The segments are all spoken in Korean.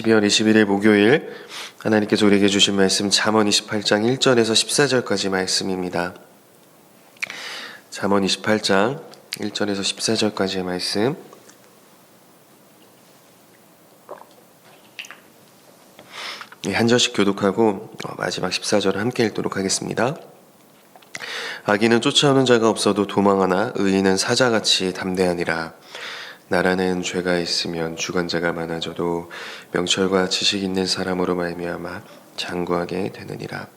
12월 21일 목요일 하나님께서 우리에게 주신 말씀 잠언 28장 1절에서 14절까지 말씀입니다. 잠언 28장 1절에서 14절까지의 말씀 예, 한 절씩 교독하고 어, 마지막 14절을 함께 읽도록 하겠습니다. 악인은 쫓아오는 자가 없어도 도망하나 의인은 사자같이 담대하니라. 나라는 죄가 있으면 주관자가 많아져도 명철과 지식 있는 사람으로 말미암아 장구하게 되느니라.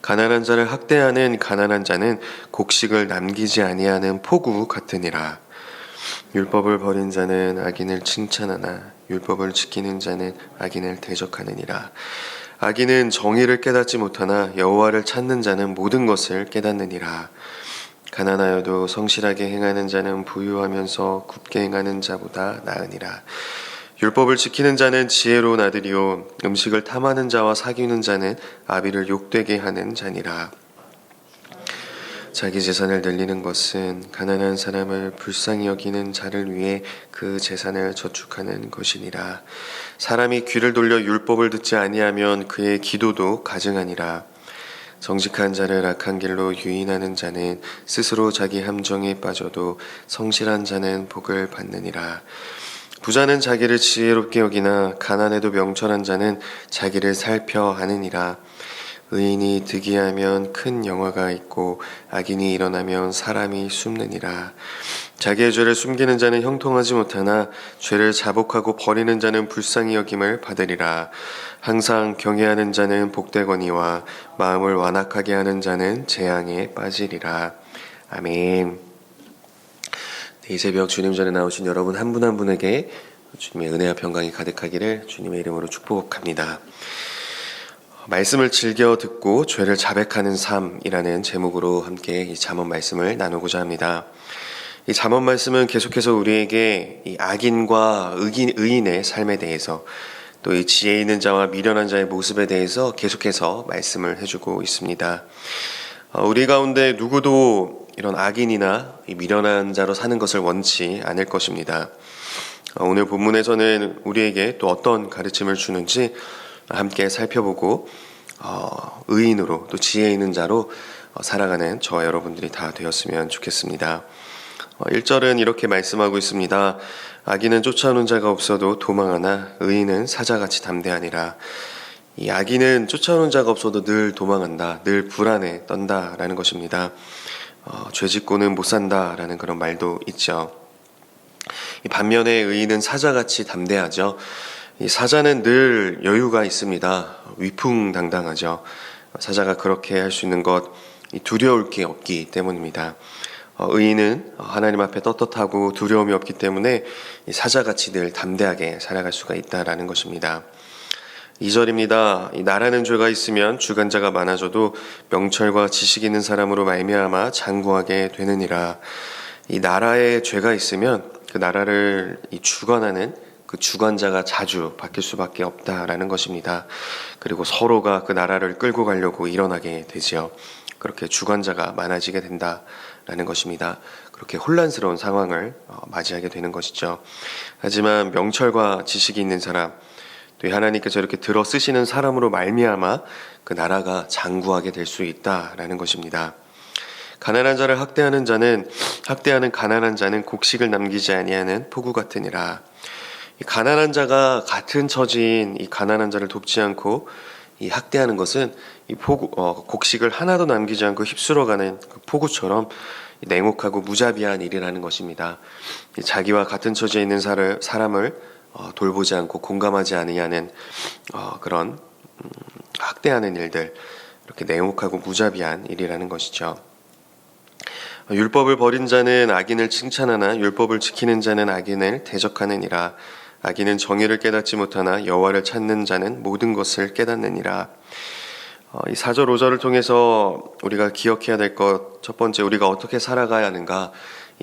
가난한 자를 학대하는 가난한 자는 곡식을 남기지 아니하는 포구 같으니라. 율법을 버린 자는 악인을 칭찬하나 율법을 지키는 자는 악인을 대적하느니라. 악인은 정의를 깨닫지 못하나 여호와를 찾는 자는 모든 것을 깨닫느니라. 가난하여도 성실하게 행하는 자는 부유하면서 굽게 행하는 자보다 나으니라. 율법을 지키는 자는 지혜로운 아들이요 음식을 탐하는 자와 사귀는 자는 아비를 욕되게 하는 자니라. 자기 재산을 늘리는 것은 가난한 사람을 불쌍히 여기는 자를 위해 그 재산을 저축하는 것이니라. 사람이 귀를 돌려 율법을 듣지 아니하면 그의 기도도 가증하니라. 정직한 자를 악한 길로 유인하는 자는 스스로 자기 함정에 빠져도 성실한 자는 복을 받느니라. 부자는 자기를 지혜롭게 여기나 가난해도 명철한 자는 자기를 살펴 하느니라. 의인이 득이하면 큰 영화가 있고 악인이 일어나면 사람이 숨느니라. 자기의 죄를 숨기는 자는 형통하지 못하나 죄를 자복하고 버리는 자는 불쌍히 여김을 받으리라. 항상 경외하는 자는 복되거니와 마음을 완악하게 하는 자는 재앙에 빠지리라. 아멘. 네, 이 새벽 주님 전에 나오신 여러분 한분한 분에게 주님의 은혜와 평강이 가득하기를 주님의 이름으로 축복합니다. 말씀을 즐겨 듣고 죄를 자백하는 삶이라는 제목으로 함께 이 잠언 말씀을 나누고자 합니다. 이 잠언 말씀은 계속해서 우리에게 이 악인과 의인, 의인의 삶에 대해서 또 이 지혜 있는 자와 미련한 자의 모습에 대해서 계속해서 말씀을 해주고 있습니다. 어, 우리 가운데 누구도 이런 악인이나 이 미련한 자로 사는 것을 원치 않을 것입니다. 어, 오늘 본문에서는 우리에게 또 어떤 가르침을 주는지 함께 살펴보고 어, 의인으로 또 지혜 있는 자로 어, 살아가는 저와 여러분들이 다 되었으면 좋겠습니다. 어, 1절은 이렇게 말씀하고 있습니다. 악인은 쫓아오는 자가 없어도 도망하나 의인은 사자같이 담대하니라. 이 악인은 쫓아오는 자가 없어도 늘 도망한다, 늘 불안에 떤다라는 것입니다. 어, 죄 짓고는 못 산다라는 그런 말도 있죠. 반면에 의인은 사자같이 담대하죠. 이 사자는 늘 여유가 있습니다. 위풍당당하죠. 사자가 그렇게 할 수 있는 것 두려울 게 없기 때문입니다. 어, 의인은 하나님 앞에 떳떳하고 두려움이 없기 때문에 사자같이 늘 담대하게 살아갈 수가 있다라는 것입니다. 2절입니다. 이 나라는 죄가 있으면 주관자가 많아져도 명철과 지식 있는 사람으로 말미암아 장구하게 되느니라. 이 나라에 죄가 있으면 그 나라를 이 주관하는 그 주관자가 자주 바뀔 수밖에 없다라는 것입니다. 그리고 서로가 그 나라를 끌고 가려고 일어나게 되지요. 그렇게 주관자가 많아지게 된다 라는 것입니다. 그렇게 혼란스러운 상황을 어, 맞이하게 되는 것이죠. 하지만 명철과 지식이 있는 사람, 또 하나님께서 이렇게 들어 쓰시는 사람으로 말미암아 그 나라가 장구하게 될 수 있다라는 것입니다. 가난한 자를 학대하는 자는 학대하는 가난한 자는 곡식을 남기지 아니하는 포구 같으니라. 이 가난한 자가 같은 처지인 이 가난한 자를 돕지 않고 이 학대하는 것은 이 포구, 어, 곡식을 하나도 남기지 않고 휩쓸어가는 그 포구처럼 냉혹하고 무자비한 일이라는 것입니다. 자기와 같은 처지에 있는 사를, 사람을 어, 돌보지 않고 공감하지 아니하는 어, 그런 음, 학대하는 일들 이렇게 냉혹하고 무자비한 일이라는 것이죠. 율법을 버린 자는 악인을 칭찬하나 율법을 지키는 자는 악인을 대적하느니라. 악인은 정의를 깨닫지 못하나 여호와를 찾는 자는 모든 것을 깨닫느니라. 어, 이 4절 5절을 통해서 우리가 기억해야 될 것 첫 번째 우리가 어떻게 살아가야 하는가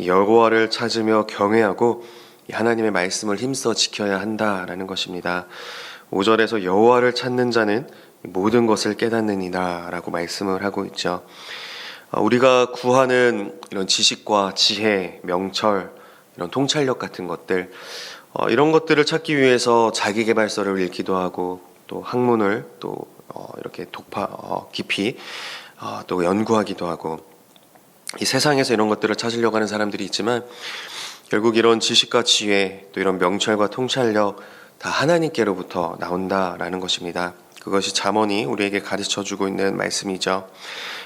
여호와를 찾으며 경외하고 하나님의 말씀을 힘써 지켜야 한다라는 것입니다. 5절에서 여호와를 찾는 자는 모든 것을 깨닫느니라라고 말씀을 하고 있죠. 어, 우리가 구하는 이런 지식과 지혜, 명철, 이런 통찰력 같은 것들 어, 이런 것들을 찾기 위해서 자기개발서를 읽기도 하고 또 학문을 또 어, 이렇게 독파 어, 깊이 어, 또 연구하기도 하고 이 세상에서 이런 것들을 찾으려고 하는 사람들이 있지만 결국 이런 지식과 지혜 또 이런 명철과 통찰력 다 하나님께로부터 나온다라는 것입니다. 그것이 잠언이 우리에게 가르쳐 주고 있는 말씀이죠.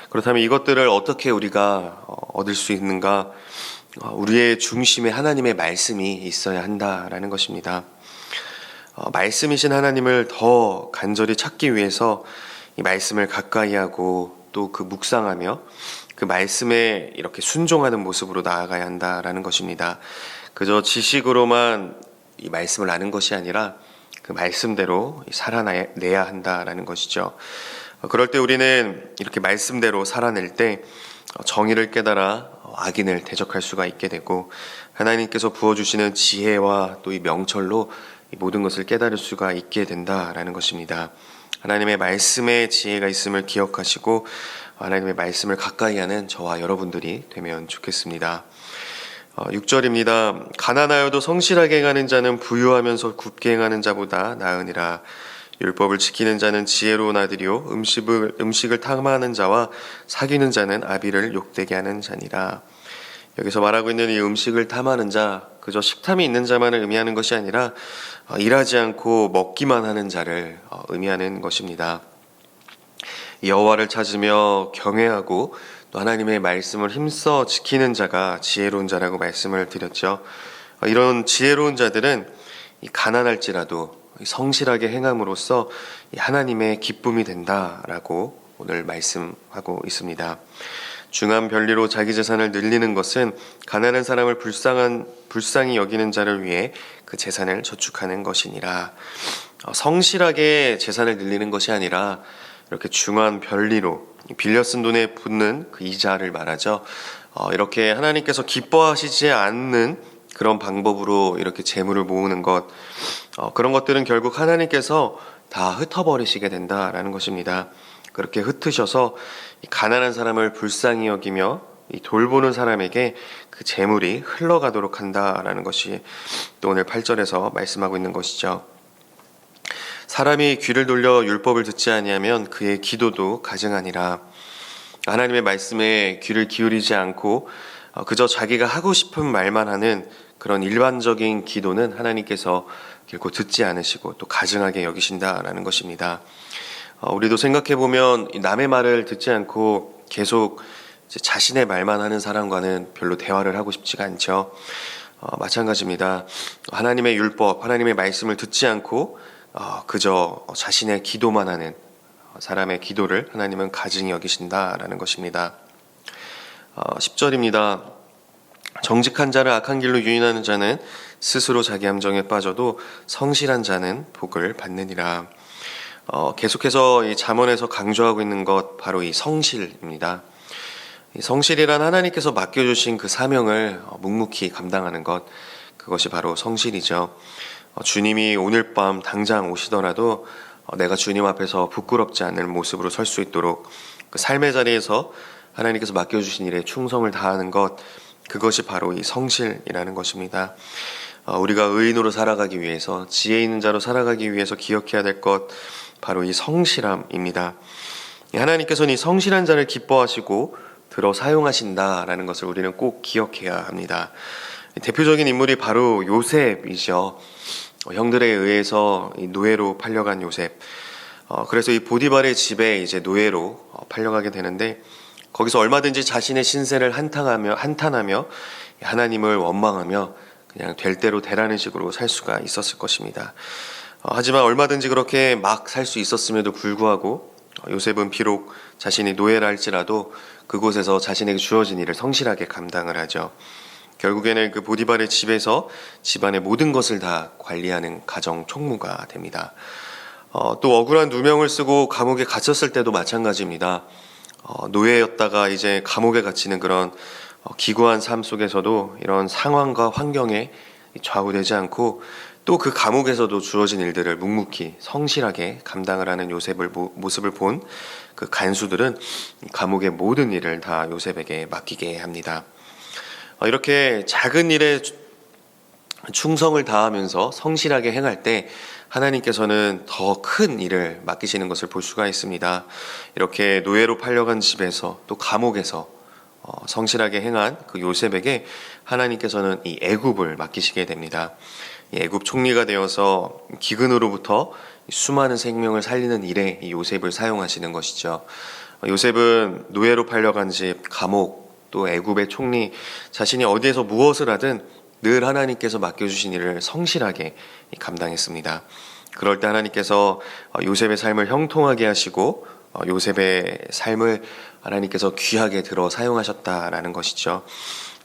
그렇다면 이것들을 어떻게 우리가 어, 얻을 수 있는가? 어, 우리의 중심에 하나님의 말씀이 있어야 한다라는 것입니다. 어, 말씀이신 하나님을 더 간절히 찾기 위해서 이 말씀을 가까이 하고 또 그 묵상하며 그 말씀에 이렇게 순종하는 모습으로 나아가야 한다라는 것입니다. 그저 지식으로만 이 말씀을 아는 것이 아니라 그 말씀대로 살아내야 한다라는 것이죠. 어, 그럴 때 우리는 이렇게 말씀대로 살아낼 때 정의를 깨달아 악인을 대적할 수가 있게 되고 하나님께서 부어주시는 지혜와 또 이 명철로 이 모든 것을 깨달을 수가 있게 된다라는 것입니다. 하나님의 말씀에 지혜가 있음을 기억하시고 하나님의 말씀을 가까이 하는 저와 여러분들이 되면 좋겠습니다. 6절입니다. 가난하여도 성실하게 행하는 자는 부유하면서 굽게 행하는 자보다 나으니라. 율법을 지키는 자는 지혜로운 아들이요 음식을 음식을 탐하는 자와 사귀는 자는 아비를 욕되게 하는 자니라. 여기서 말하고 있는 이 음식을 탐하는 자 그저 식탐이 있는 자만을 의미하는 것이 아니라 어, 일하지 않고 먹기만 하는 자를 어, 의미하는 것입니다. 여호와를 찾으며 경외하고 또 하나님의 말씀을 힘써 지키는 자가 지혜로운 자라고 말씀을 드렸죠. 어, 이런 지혜로운 자들은 가난할지라도 성실하게 행함으로써 하나님의 기쁨이 된다라고 오늘 말씀하고 있습니다. 중한 별리로 자기 재산을 늘리는 것은 가난한 사람을 불쌍한 불쌍히 여기는 자를 위해 그 재산을 저축하는 것이니라. 어, 성실하게 재산을 늘리는 것이 아니라 이렇게 중한 별리로 빌려 쓴 돈에 붙는 그 이자를 말하죠. 어, 이렇게 하나님께서 기뻐하시지 않는 그런 방법으로 이렇게 재물을 모으는 것, 어, 그런 것들은 결국 하나님께서 다 흩어버리시게 된다라는 것입니다. 그렇게 흩으셔서 가난한 사람을 불쌍히 여기며 돌보는 사람에게 그 재물이 흘러가도록 한다라는 것이 또 오늘 8절에서 말씀하고 있는 것이죠. 사람이 귀를 돌려 율법을 듣지 아니하면 그의 기도도 가증하니라. 하나님의 말씀에 귀를 기울이지 않고 어, 그저 자기가 하고 싶은 말만 하는 그런 일반적인 기도는 하나님께서 결코 듣지 않으시고 또 가증하게 여기신다라는 것입니다. 어, 우리도 생각해 보면 남의 말을 듣지 않고 계속 자신의 말만 하는 사람과는 별로 대화를 하고 싶지가 않죠. 어, 마찬가지입니다. 하나님의 율법, 하나님의 말씀을 듣지 않고 어, 그저 자신의 기도만 하는 사람의 기도를 하나님은 가증히 여기신다라는 것입니다. 어, 10절입니다. 정직한 자를 악한 길로 유인하는 자는 스스로 자기 함정에 빠져도 성실한 자는 복을 받느니라. 어, 계속해서 이 잠언에서 강조하고 있는 것 바로 이 성실입니다. 이 성실이란 하나님께서 맡겨주신 그 사명을 어, 묵묵히 감당하는 것 그것이 바로 성실이죠. 어, 주님이 오늘 밤 당장 오시더라도 어, 내가 주님 앞에서 부끄럽지 않은 모습으로 설 수 있도록 그 삶의 자리에서 하나님께서 맡겨주신 일에 충성을 다하는 것 그것이 바로 이 성실이라는 것입니다. 우리가 의인으로 살아가기 위해서 지혜 있는 자로 살아가기 위해서 기억해야 될 것 바로 이 성실함입니다. 하나님께서는 이 성실한 자를 기뻐하시고 들어 사용하신다라는 것을 우리는 꼭 기억해야 합니다. 대표적인 인물이 바로 요셉이죠. 어, 형들에 의해서 노예로 팔려간 요셉. 어, 그래서 이 보디발의 집에 이제 노예로 어, 팔려가게 되는데 거기서 얼마든지 자신의 신세를 한탄하며 한탄하며 하나님을 원망하며 그냥 될 대로 되라는 식으로 살 수가 있었을 것입니다. 하지만 얼마든지 그렇게 막 살 수 있었음에도 불구하고 요셉은 비록 자신이 노예라 할지라도 그곳에서 자신에게 주어진 일을 성실하게 감당을 하죠. 결국에는 그 보디발의 집에서 집안의 모든 것을 다 관리하는 가정 총무가 됩니다. 어, 또 억울한 누명을 쓰고 감옥에 갇혔을 때도 마찬가지입니다. 어, 노예였다가 이제 감옥에 갇히는 그런 어, 기구한 삶 속에서도 이런 상황과 환경에 좌우되지 않고 또 그 감옥에서도 주어진 일들을 묵묵히 성실하게 감당을 하는 요셉을 모습을 본 그 간수들은 감옥의 모든 일을 다 요셉에게 맡기게 합니다. 어, 이렇게 작은 일에 충성을 다하면서 성실하게 행할 때 하나님께서는 더 큰 일을 맡기시는 것을 볼 수가 있습니다. 이렇게 노예로 팔려간 집에서 또 감옥에서 어, 성실하게 행한 그 요셉에게 하나님께서는 이 애굽을 맡기시게 됩니다. 이 애굽 총리가 되어서 기근으로부터 수많은 생명을 살리는 일에 이 요셉을 사용하시는 것이죠. 어, 요셉은 노예로 팔려간 집, 감옥, 또 애굽의 총리 자신이 어디에서 무엇을 하든 늘 하나님께서 맡겨주신 일을 성실하게 감당했습니다. 그럴 때 하나님께서 어, 요셉의 삶을 형통하게 하시고 어, 요셉의 삶을 하나님께서 귀하게 들어 사용하셨다라는 것이죠.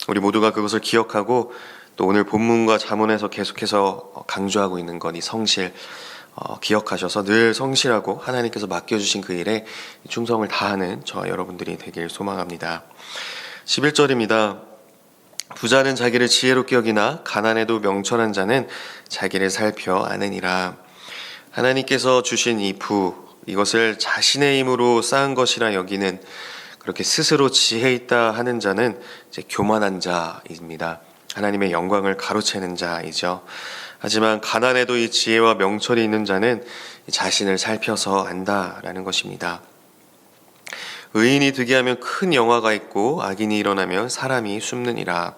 우리 모두가 그것을 기억하고 또 오늘 본문과 자문에서 계속해서 어, 강조하고 있는 건 이 성실 어, 기억하셔서 늘 성실하고 하나님께서 맡겨주신 그 일에 충성을 다하는 저와 여러분들이 되길 소망합니다. 11절입니다. 부자는 자기를 지혜롭게 여기나 가난해도 명철한 자는 자기를 살펴 아느니라. 하나님께서 주신 이 부, 이것을 자신의 힘으로 쌓은 것이라 여기는 그렇게 스스로 지혜 있다 하는 자는 이제 교만한 자입니다. 하나님의 영광을 가로채는 자이죠. 하지만 가난해도 이 지혜와 명철이 있는 자는 자신을 살펴서 안다라는 것입니다. 의인이 득이 하면 큰 영화가 있고 악인이 일어나면 사람이 숨느니라.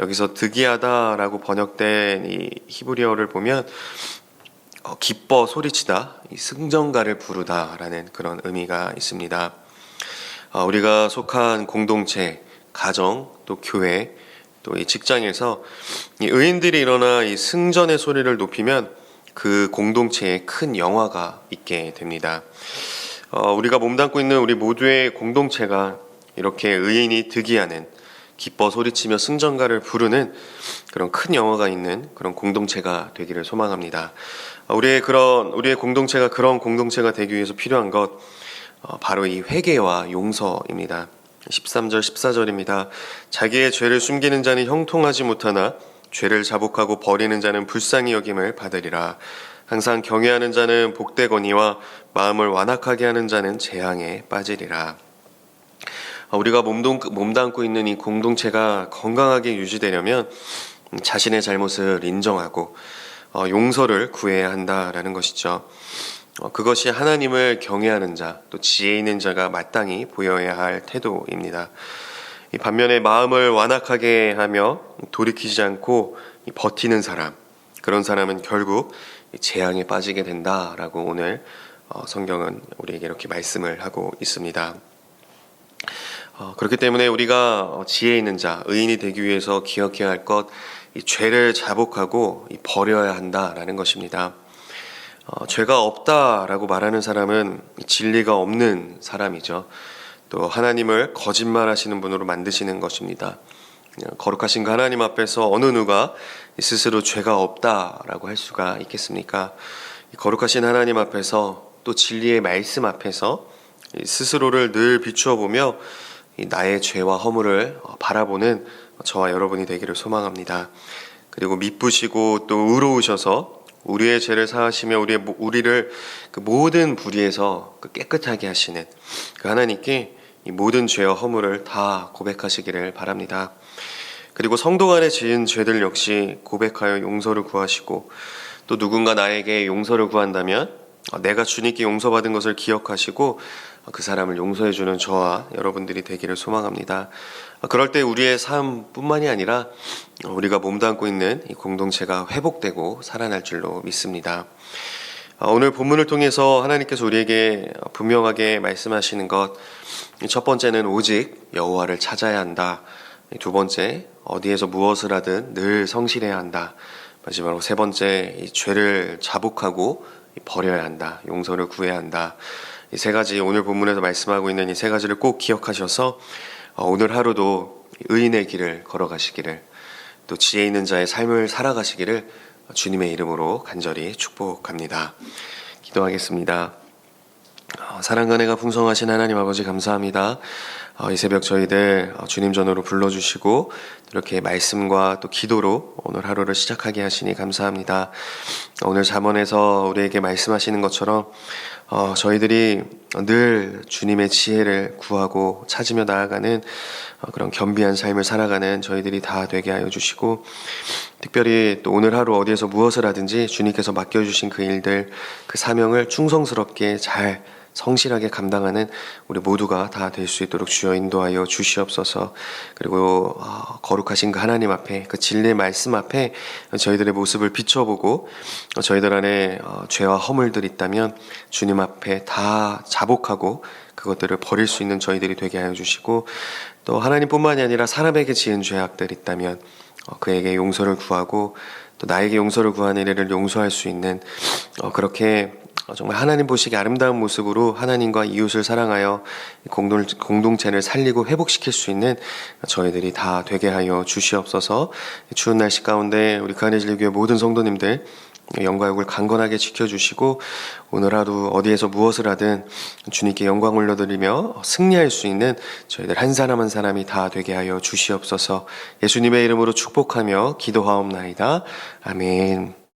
여기서 득이하다라고 번역된 이 히브리어를 보면 어, 기뻐 소리치다, 이 승전가를 부르다라는 그런 의미가 있습니다. 어, 우리가 속한 공동체, 가정, 또 교회, 또 이 직장에서 이 의인들이 일어나 이 승전의 소리를 높이면 그 공동체에 큰 영화가 있게 됩니다. 어, 우리가 몸담고 있는 우리 모두의 공동체가 이렇게 의인이 득이하는 기뻐 소리치며 승전가를 부르는 그런 큰 영화가 있는 그런 공동체가 되기를 소망합니다. 어, 우리의 그런 우리의 공동체가 그런 공동체가 되기 위해서 필요한 것 어, 바로 이 회개와 용서입니다. 13절 14절입니다. 자기의 죄를 숨기는 자는 형통하지 못하나 죄를 자복하고 버리는 자는 불쌍히 여김을 받으리라. 항상 경외하는 자는 복되거니와 마음을 완악하게 하는 자는 재앙에 빠지리라. 우리가 몸담고 있는 이 공동체가 건강하게 유지되려면 자신의 잘못을 인정하고 어, 용서를 구해야 한다라는 것이죠. 어, 그것이 하나님을 경외하는 자, 또 지혜 있는 자가 마땅히 보여야 할 태도입니다. 반면에 마음을 완악하게 하며 돌이키지 않고 버티는 사람, 그런 사람은 결국 재앙에 빠지게 된다라고 오늘 어, 성경은 우리에게 이렇게 말씀을 하고 있습니다. 어, 그렇기 때문에 우리가 어, 지혜 있는 자, 의인이 되기 위해서 기억해야 할 것, 이 죄를 자복하고 버려야 한다라는 것입니다. 죄가 없다라고 말하는 사람은 진리가 없는 사람이죠. 또 하나님을 거짓말하시는 분으로 만드시는 것입니다. 거룩하신 그 하나님 앞에서 어느 누가 스스로 죄가 없다라고 할 수가 있겠습니까? 거룩하신 하나님 앞에서 또 진리의 말씀 앞에서 스스로를 늘 비추어 보며 나의 죄와 허물을 바라보는 저와 여러분이 되기를 소망합니다. 그리고 미쁘시고 또 의로우셔서 우리의 죄를 사하시며 우리의 우리를 그 모든 불의에서 그 깨끗하게 하시는 그 하나님께 이 모든 죄와 허물을 다 고백하시기를 바랍니다. 그리고 성도 간에 지은 죄들 역시 고백하여 용서를 구하시고 또 누군가 나에게 용서를 구한다면 내가 주님께 용서받은 것을 기억하시고 그 사람을 용서해 주는 저와 여러분들이 되기를 소망합니다. 그럴 때 우리의 삶뿐만이 아니라 우리가 몸담고 있는 이 공동체가 회복되고 살아날 줄로 믿습니다. 오늘 본문을 통해서 하나님께서 우리에게 분명하게 말씀하시는 것 첫 번째는 오직 여호와를 찾아야 한다. 두 번째 어디에서 무엇을 하든 늘 성실해야 한다. 마지막으로 세 번째 이 죄를 자복하고 버려야 한다. 용서를 구해야 한다. 이 세 가지 오늘 본문에서 말씀하고 있는 이 세 가지를 꼭 기억하셔서 어, 오늘 하루도 의인의 길을 걸어가시기를 또 지혜 있는 자의 삶을 살아가시기를 주님의 이름으로 간절히 축복합니다. 기도하겠습니다. 어, 사랑과 은혜가 풍성하신 하나님 아버지 감사합니다. 어, 이 새벽 저희들 어, 주님 전으로 불러주시고 이렇게 말씀과 또 기도로 오늘 하루를 시작하게 하시니 감사합니다. 오늘 잠언에서 우리에게 말씀하시는 것처럼 어, 저희들이 늘 주님의 지혜를 구하고 찾으며 나아가는 어, 그런 겸비한 삶을 살아가는 저희들이 다 되게 하여 주시고 특별히 또 오늘 하루 어디에서 무엇을 하든지 주님께서 맡겨주신 그 일들 그 사명을 충성스럽게 잘 성실하게 감당하는 우리 모두가 다 될 수 있도록 주여 인도하여 주시옵소서. 그리고 어, 거룩하신 그 하나님 앞에 그 진리의 말씀 앞에 저희들의 모습을 비춰보고 어, 저희들 안에 어, 죄와 허물들이 있다면 주님 앞에 다 자복하고 그것들을 버릴 수 있는 저희들이 되게 하여 주시고 또 하나님뿐만이 아니라 사람에게 지은 죄악들 있다면 어, 그에게 용서를 구하고 또 나에게 용서를 구하는 이를 용서할 수 있는 어, 그렇게 어, 정말 하나님 보시기 아름다운 모습으로 하나님과 이웃을 사랑하여 공동, 공동체를 살리고 회복시킬 수 있는 저희들이 다 되게 하여 주시옵소서. 추운 날씨 가운데 우리 가네질교회 모든 성도님들 영과육을 강건하게 지켜주시고 오늘 하루 어디에서 무엇을 하든 주님께 영광 올려드리며 승리할 수 있는 저희들 한 사람 한 사람이 다 되게 하여 주시옵소서. 예수님의 이름으로 축복하며 기도하옵나이다. 아멘.